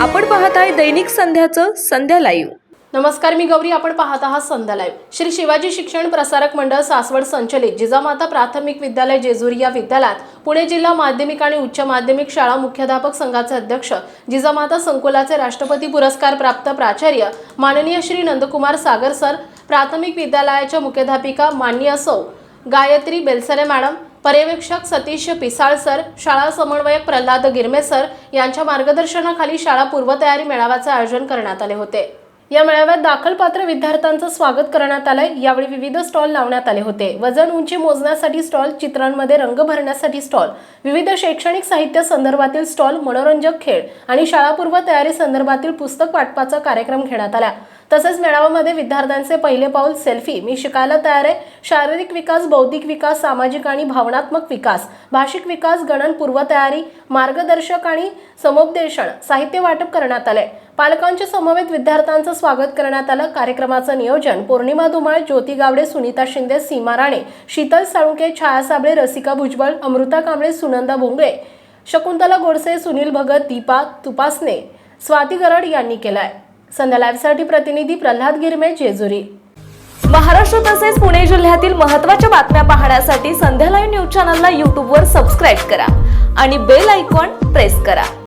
आपण पाहताय दैनिक संध्याचं संध्या लाईव्ह. नमस्कार मी गौरी. आपण पाहत आहात संध्या लाईव्ह. श्री शिवाजी शिक्षण प्रसारक मंडळ सासवड संचलित जिजामाता प्राथमिक विद्यालय जेजुरी या विद्यालयात पुणे जिल्हा माध्यमिक आणि उच्च माध्यमिक शाळा मुख्याध्यापक संघाचे अध्यक्ष जिजामाता संकुलाचे राष्ट्रपती पुरस्कार प्राप्त प्राचार्य माननीय श्री नंदकुमार सागर सर प्राथमिक विद्यालयाच्या मुख्याध्यापिका मान्य सौ गायत्री बेलसरे मॅडम पर्यवेक्षक सतीश पिसाळसर शाळा समन्वयक प्रल्हाद गिरमे सर यांच्या मार्गदर्शनाखाली शाळा पूर्वतयारी मेळाव्याचे आयोजन करण्यात आले होते. या मेळाव्यात दाखलपात्र विद्यार्थ्यांचं स्वागत करण्यात आलंय. यावेळी विविध स्टॉल लावण्यात आले होते. वजन उंची मोजण्यासाठी स्टॉल चित्रांमध्ये रंग भरण्यासाठी स्टॉल विविध शैक्षणिक साहित्य संदर्भातील स्टॉल मनोरंजक खेळ आणि शाळापूर्व तयारी संदर्भातील पुस्तक वाटपाचा कार्यक्रम घेण्यात आला. तसेच मेळाव्यामध्ये विद्यार्थ्यांचे पहिले पाऊल सेल्फी मी शिकायला तयार आहे शारीरिक विकास बौद्धिक विकास सामाजिक आणि भावनात्मक विकास भाषिक विकास गणन पूर्वतयारी मार्गदर्शक आणि समुपदेशन साहित्य वाटप करण्यात आले पालकांच्या समवेत विद्यार्थ्यांचं स्वागत करण्यात आलं. कार्यक्रमाचं नियोजन पौर्णिमा धुमाळ ज्योती गावडे सुनीता शिंदे सीमा राणे शीतल साळुंके छाया साबळे रसिका भुजबळ अमृता कांबळे सुनंदा भोंगळे शकुंतला गोडसे सुनील भगत दीपा तुपासने स्वाती गरड यांनी केलाय. संध्या लाईव्हसाठी प्रतिनिधी प्रल्हाद गिरमे जेजुरी. महाराष्ट्र तसेच पुणे जिल्ह्यातील महत्त्वाच्या बातम्या पाहण्यासाठी संध्या लाईव्ह न्यूज चॅनलला यूट्यूबवर सबस्क्राईब करा आणि बेल आयकॉन प्रेस करा.